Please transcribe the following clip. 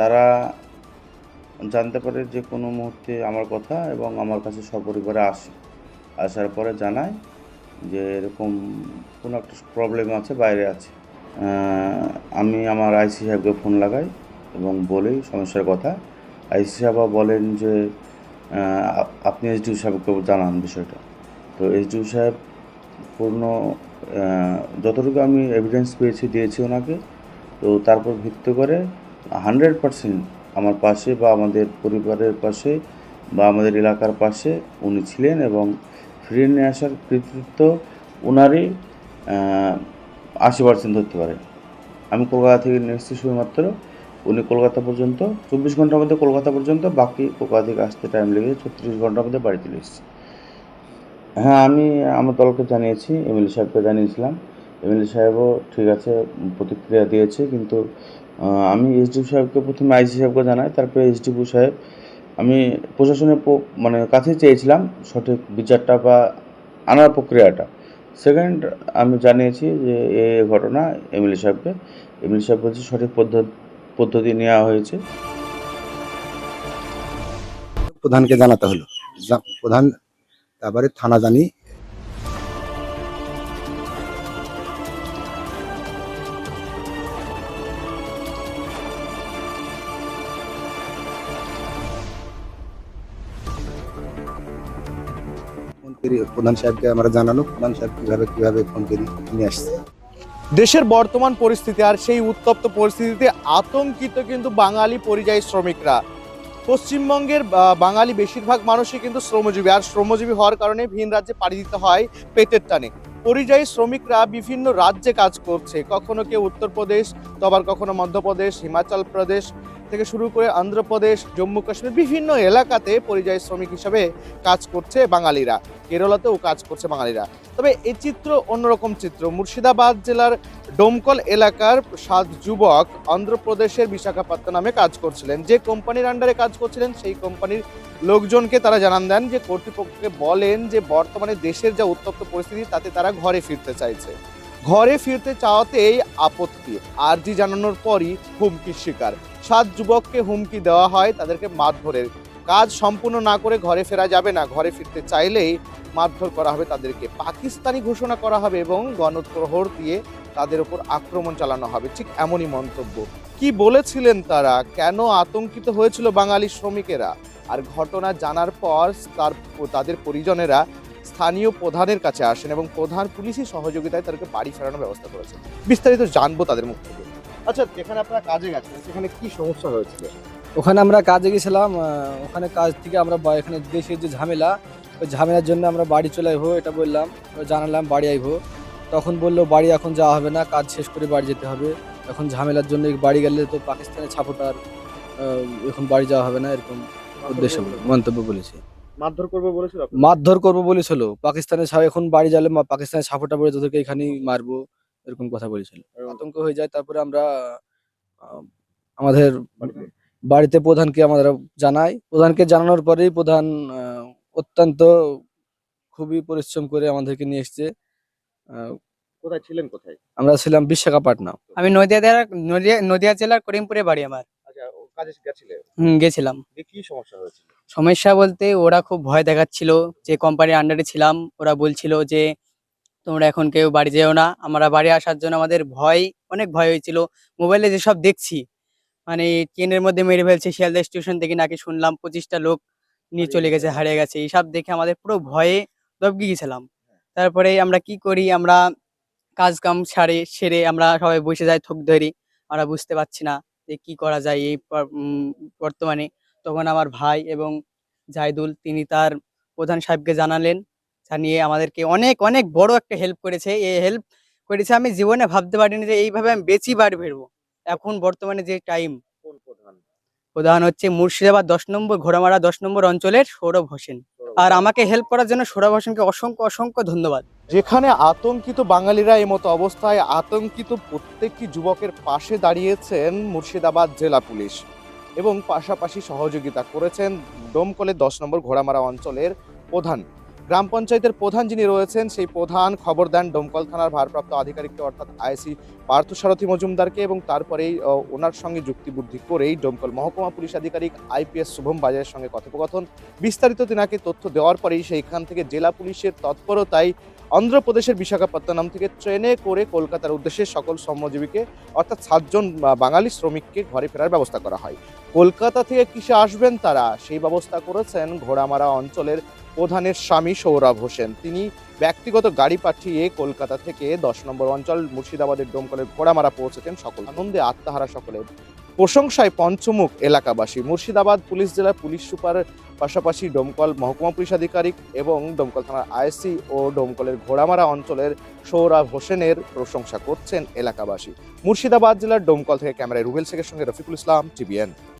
তারা জানতে পারে যে কোনো মুহূর্তে আমার কথা এবং আমার কাছে সপরিবারে আসে, আসার পরে জানায় যে এরকম কোনো একটা প্রবলেম আছে, বাইরে আছে। আমি আমার আইসি সাহেবকে ফোন লাগাই এবং বলি সমস্যার কথা। আইসি সাহেব বলেন যে আপনি এসডিও সাহেবকে জানান বিষয়টা। তো এসডিও সাহেব পূর্ণ যতটুকু আমি এভিডেন্স পেয়েছি দিয়েছি ওনাকে, তো তারপর ভিত্তি করে হান্ড্রেড পারসেন্ট আমার পাশে বা আমাদের পরিবারের পাশে বা আমাদের এলাকার পাশে উনি ছিলেন এবং ফিরিয়ে নিয়ে আসার কৃতিত্ব ওনারই আশি পার্সেন্ট ধরতে পারে। আমি কলকাতা থেকে নিয়ে এসেছি শুধুমাত্র। উনি কলকাতা পর্যন্ত, চব্বিশ ঘণ্টার মধ্যে কলকাতা পর্যন্ত, বাকি কলকাতা থেকে আসতে টাইম লেগেছে, ছত্রিশ ঘণ্টার মধ্যে বাড়ি চলে এসেছি। হ্যাঁ আমি আমার দলকে জানিয়েছি এমএলএ সাহেবকে জানিয়েছিলাম। এমএলএ সাহেবও ঠিক আছে, প্রতিক্রিয়া দিয়েছে, কিন্তু আমি এসডিপি সাহেবকে প্রথমে আইসি সাহেবকে জানাই, তারপরে এসডিপি সাহেব, আমি প্রশাসনের মানে কাছে চেয়েছিলাম সঠিক বিচারটা বা আনার প্রক্রিয়াটা। সেকেন্ড আমি জানিয়েছি যে এ ঘটনা এমএলএ সাহেবকে এমএলএ সাহেব বলছে সঠিক পদ্ধতি পদ্ধতি নেওয়া হয়েছে। প্রধানকে জানাতে হলো। প্রধান তারপরে থানা জানি প্রধান সাহেবকে আমরা জানালো প্রধান সাহেব কীভাবে কীভাবে নিয়ে আসছে। দেশের বর্তমান পরিস্থিতি আর সেই উত্তপ্ত পরিস্থিতিতে আতঙ্কিত কিন্তু বাঙালি পরিযায়ী শ্রমিকরা। পশ্চিমবঙ্গের বাঙালি বেশিরভাগ মানুষই কিন্তু শ্রমজীবী, আর শ্রমজীবী হওয়ার কারণে ভিন রাজ্যে পাড়ি দিতে হয় পেটের টানে। পরিযায়ী শ্রমিকরা বিভিন্ন রাজ্যে কাজ করছে। কখনো কেউ উত্তরপ্রদেশ, তো আবার কখনো মধ্যপ্রদেশ, হিমাচল প্রদেশ থেকে শুরু করে অন্ধ্রপ্রদেশ জম্মু কাশ্মীর, বিভিন্ন এলাকাতে পরিযায়ী শ্রমিক হিসাবে কাজ করছে বাঙালিরা। কেরলাতেও কাজ করছে বাঙালিরা। তবে এই চিত্র অন্যরকম চিত্র। মুর্শিদাবাদ জেলার ডোমকল এলাকার সাত যুবক অন্ধ্রপ্রদেশের বিশাখাপত্তনমে নামে কাজ করছিলেন। যে কোম্পানির আন্ডারে কাজ করছিলেন, সেই কোম্পানির লোকজনকে তারা জানান দেন যে, কর্তৃপক্ষকে বলেন যে, বর্তমানে দেশের যা উত্তপ্ত পরিস্থিতি, তাতে তারা ঘরে ফিরতে চাইছে। ঘরে ফিরতে চাওয়াতেই আপত্তি। আর্জি জানানোর পরই হুমকির শিকার। সাত যুবককে হুমকি দেওয়া হয়, তাদেরকে মারধরের কাজ সম্পূর্ণ না করে ঘরে ফেরা যাবে না। ঘরে ফিরতে চাইলেই মারধর করা হবে তাদেরকে। পাকিস্তানি ঘোষণা করা হবে এবং গণপ্রহর দিয়ে তাদের উপর আক্রমণ চালানো হবে। ঠিক এমনই মন্তব্য। কি বলেছিলেন তারা? কেন আতঙ্কিত হয়েছিল বাঙালি শ্রমিকেরা? আর ঘটনা জানার পর তার তাদের পরিজনেরা স্থানীয় প্রধানের কাছে আসেন এবং প্রধান পুলিশি সহযোগিতায় তাদেরকে বাড়ি ফেরানোর ব্যবস্থা করেছেন। বিস্তারিত জানব তাদের মুখ থেকে। আচ্ছা যেখানে আপনারা কাজে গেছেন, সেখানে কি সমস্যা হয়েছিল? ওখানে আমরা কাজে গেছিলাম ওখানে কাজ থেকে আমরা এখানে দেশের যে ঝামেলা ওই ঝামেলার জন্য আমরা বাড়ি চলে আইবো এটা বললাম জানালাম বাড়ি আইবো। তখন বলল বাড়ি এখন যাওয়া হবে না কাজ শেষ করে বাড়ি যেতে হবে। এখন ঝামেলার জন্য বাড়ি গেলে তো পাকিস্তানে ছাপোটার এখন বাড়ি যাওয়া হবে না এরকম উদ্দেশ্য বলে- মন্তব্য বলেছে। মারধর করবে বলেছিল মারধর করব বলেছিল। পাকিস্তানে এখন বাড়ি গেলে মা- পাকিস্তানে ছাপোটা পড়ে তোদেরকে এখানেই মারবো এরকম কথা বলেছিল। আতঙ্ক হয়ে যায় তারপরে আমরা আমাদের বাড়িতে প্রধানকে আমরা জানাই। প্রধানকে জানানোর পরেই প্রধান অত্যন্ত খুবই পরিশ্রম করে আমাদেরকে নিয়ে এসছে। আহ, কোথায় ছিলেন কোথায়? আমরা ছিলাম বিশাখাপাটনা আমি নদিয়া জেলার নদিয়া নদিয়া জেলার করিমপুরে বাড়ি আমার। আচ্ছা হুম গেছিলাম। কি সমস্যা হয়েছিল? সমস্যা বলতে ওরা খুব ভয় দেখাচ্ছিল যে কোম্পানির আন্ডারে ছিলাম। ওরা বলছিল যে তোমরা এখন কেউ বাড়ি যেও না। আমরা বাড়ি আসার জন্য আমাদের ভয় অনেক ভয় হয়েছিল। মোবাইলে যেসব দেখছি মানে ট্রেনের মধ্যে মেরে ফেলছে শিয়ালদা স্টেশন থেকে নাকি শুনলাম পঁচিশটা লোক নিয়ে চলে গেছে। হারিয়ে গেছে। এইসব দেখে আমাদের পুরো ভয়ে দবকে গেছিলাম। তারপরে আমরা কি করি আমরা কাজ কাম সারে সেরে আমরা সবাই বসে যাই থোক ধরি। আমরা বুঝতে পারছি না যে কি করা যায় এই বর্তমানে। তখন আমার ভাই এবং জাহিদুল তিনি তার প্রধান সাহেবকে জানালেন জানিয়ে আমাদেরকে অনেক অনেক বড় একটা হেল্প করেছে। এই হেল্প করেছে আমি জীবনে ভাবতে পারিনি যে এইভাবে আমি বেশি বাড়ি ফিরবো। এখন বর্তমানে যে টাইম প্রধান? প্রধান হচ্ছে মুর্শিদাবাদ দশ নম্বর ঘোড়ামারা দশ নম্বর অঞ্চলের সৌরভ হোসেন। আর আমাকে হেল্প করার জন্য সৌরভ হোসেনকে অসংখ্য অসংখ্য ধন্যবাদ। যেখানে আতঙ্কিত বাঙালিরা এই মতো অবস্থায় আতঙ্কিত প্রত্যেকটি যুবকের পাশে দাঁড়িয়েছেন মুর্শিদাবাদ জেলা পুলিশ এবং পাশাপাশি সহযোগিতা করেছেন ডোমকলের দশ নম্বর ঘোড়ামারা অঞ্চলের প্রধান। গ্রাম পঞ্চায়েতের প্রধান যিনি রয়েছেন, সেই প্রধান খবর দেন ডোমকল থানার ভারপ্রাপ্ত আধিকারিককে অর্থাৎ আইসি পার্থসারথী মজুমদারকে এবং তারপরেই ওনার সঙ্গে যুক্তিবুদ্ধি করেই ডোমকল মহকুমা পুলিশ আধিকারিক আইপিএস শুভম বাজারের সঙ্গে কথোপকথন। বিস্তারিত তিনাকে তথ্য দেওয়ার পরেই সেইখান থেকে জেলা পুলিশের তৎপরতায় অন্ধ্রপ্রদেশের বিশাখাপত্তনম থেকে ট্রেনে করে কলকাতার উদ্দেশ্যে সকল শ্রমজীবীকে, অর্থাৎ সাতজন বাঙালি শ্রমিককে ঘরে ফেরার ব্যবস্থা করা হয়। কলকাতা থেকে কিসে আসবেন তারা? সেই ব্যবস্থা করেছেন ঘোড়ামারা অঞ্চলের প্রধানের স্বামী সৌরভ হোসেন। তিনি ব্যক্তিগত গাড়ি পাঠিয়ে কলকাতা থেকে দশ নম্বর অঞ্চল মুর্শিদাবাদের ডোমকলের ঘোড়ামারা পৌঁছেছেন সকল। আনন্দে আত্মাহারা সকলের। প্রশংসায় পঞ্চমুখ এলাকাবাসী। মুর্শিদাবাদ পুলিশ জেলার পুলিশ সুপার, পাশাপাশি ডোমকল মহকুমা পুলিশ আধিকারিক এবং ডোমকল থানার আইসি ও ডোমকলের ঘোড়ামারা অঞ্চলের সৌরভ হোসেনের প্রশংসা করছেন এলাকাবাসী। মুর্শিদাবাদ জেলার ডোমকল থেকে ক্যামেরায় রুবেল শেখের সঙ্গে রফিকুল ইসলাম, টিভিএন।